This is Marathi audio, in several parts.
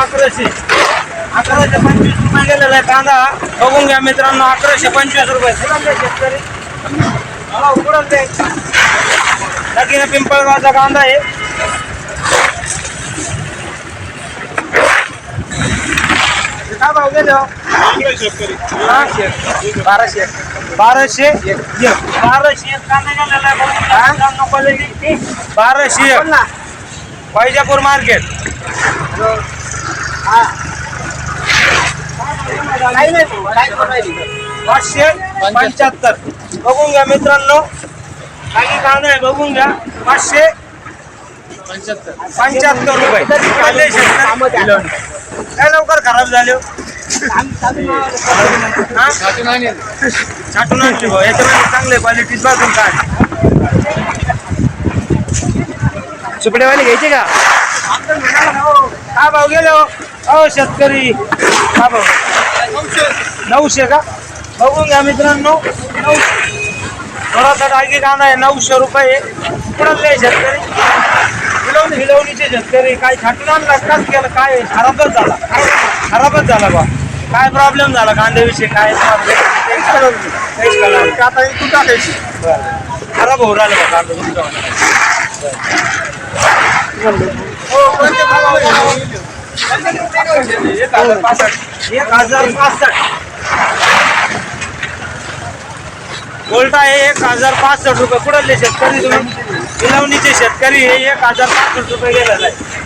अकराशे. अकराशे पंचवीस रुपये गेलेला आहे कांदा. बघून घ्या मित्रांनो अकराशे पंचवीस रुपये. शेतकरी. हो, कुठले नक्कीने पिंपळगावचा कांदा आहे. काय भाव गेले? बाराशे. बाराशे. एक. बाराशे एक कांदा गेलेला आहे. बाराशे एक. वैजापूर मार्केट. पाचशे पंच्याहत्तर. बघून घ्या मित्रांनो. खाली कांदा आहे बघून घ्या. पाचशे पंच्याहत्तर. रुपये. कांदे शेतकरी. काय लवकर खराब झाले? हो? हा? छाटून आणले भाऊ. याच्यामध्ये चांगले क्वालिटी बघून काय? सुपडेवाले घ्यायचे का? काय भाव गेले हो? अहो शेतकरी. नऊशे. का? बघून घ्या मित्रांनो. नऊशे. थोडासा टाकी कांदा आहे नऊशे रुपये. कुठले शेतकरी? हिलवणी हिलवणीचे शेतकरी. काय छाटून काच केलं? काय? खराबच झाला. खराबच झाला बा. काय प्रॉब्लेम झाला? कांद्याविषयी काय प्रॉब्लेम. आता टाकायची? खराब होऊ राहिलं बा कांदा. हो आहे? एक हजार पासष्ट एक हजार पासष्ट गोल्टा हे एक हजार पासष्ट रुपये कुठले शेतकरी तुम्ही? पिलवणीचे शेतकरी हे एक हजार पासष्ट रुपये गेलेला आहे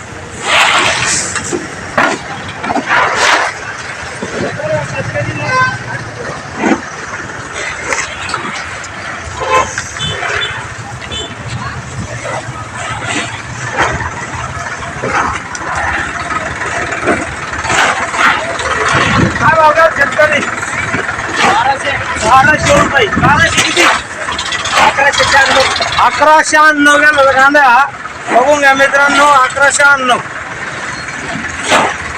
काय भाव द्याल शेतकरी बाराशे रुपये बाराशे किती अकराशे शहाण्णव. अकराशे शहाण्णव. गेला कांदा बघून घ्या मित्रांनो अकराशे शहाण्णव.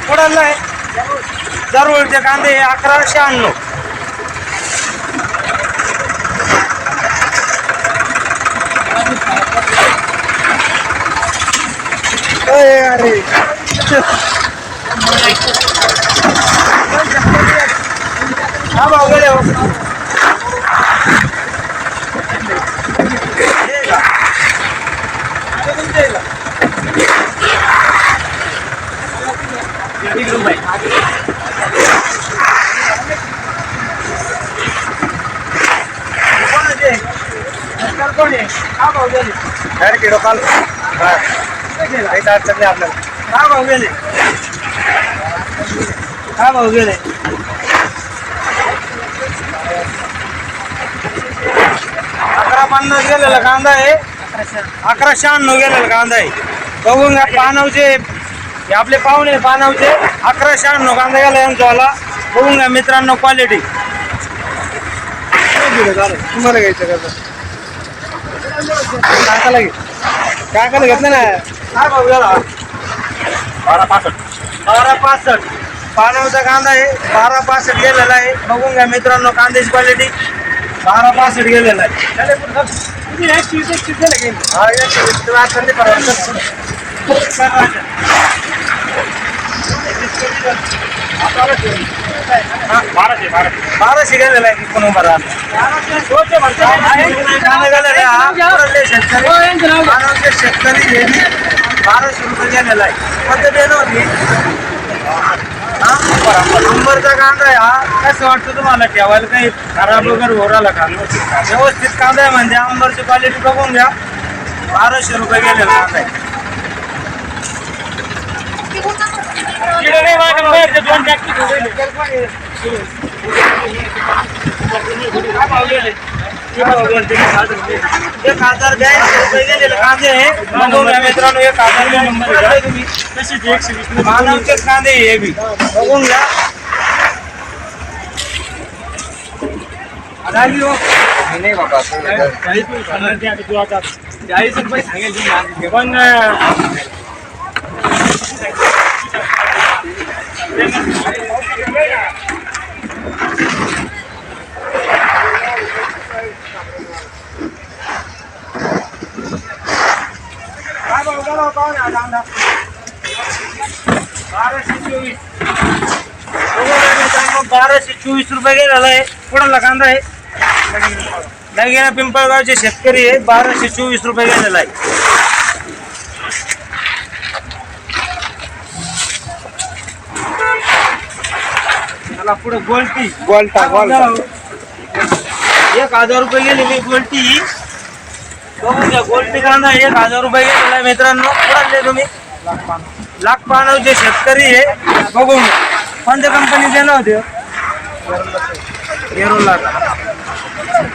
कुठला आहे? जरूरचे कांदे हे अकरा शहाण्णव. अरे हा भाव गेले हो हे का? हे तुमचे आहे का? कोणाचे? सरकार कोण आहे? हा भाव गेले डायरेक्ट व्हिडिओ कॉल काहीच अडचण नाही आपल्याला हा भाव गेले हा भाव गेले पन्नास गेलेला कांदा आहे. अकरा शहाण्णव गेलेला कांदा आहे. बघून घ्या पानवचे हे आपले पाहुणे पानवचे अकरा शहाण्णव कांदा गेला यांचावाला बघून घ्या मित्रांनो क्वालिटी तुम्हाला घ्यायचं का काकाला घे. काकाला घेतलं ना? काय भाव गेला? बारा पासष्ट. बारा पासष्ट. पानवचा कांदा आहे बारा पासष्ट गेलेला आहे. बघून घ्या मित्रांनो कांद्याची क्वालिटी बारा पासष्ट गेलेला बाराशे बाराशे गेलेला आहे कोण बरा शेतकरी बाराशे रुपये गेलेला आहे. नंबरचा कांदा आहे हा कसं वाटतं तुम्हाला ठेवायला काही खराब वगैरे हो राहिला का व्यवस्थित कांदा आहे म्हणजे अंबरची क्वालिटी बघून घ्या बाराशे रुपये गेलेला कांदा आहे एक हजार ब्याऐंशी कांदे आहे मित्रांनो एक हजार ब्याऐंशी तुम्ही मानवचेच कांदे हे बी बघून घ्या. नाही बाबा चाळीस रुपये सांगेल पण अं, काय भाव गेला हो पाहुणे हा। कांदा? बाराशे चोवीस बघू ना मित्रांनो, बाराशे चोवीस रुपये गेलेला आहे कुणाला कांदा आहे लगेला पिंपळगावचे शेतकरी आहे बाराशे चोवीस रुपये गेलेला आहे त्याला पुढे गोल्टी। गोल्टा गोल्टा। एक हजार रुपये गेलेली गोल्टी। बघून घ्या गोल्टी कांदा एक हजार रुपये गेलेला मित्रांनो. कुणाले तुम्ही. लाख पानवचे शेतकरी आहे बघून कोणत्या कंपनीचे नाव एरोला येरोला.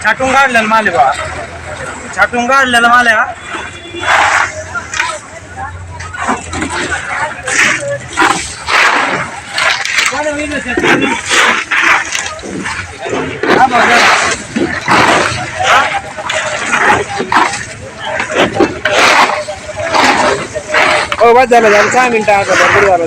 छाटून काढलेलं माल बा. छाटून काढलेलं माल हा. कोण शेतकरी? हो बस झालं झालं सहा मिनिटं आता भरपूर झालं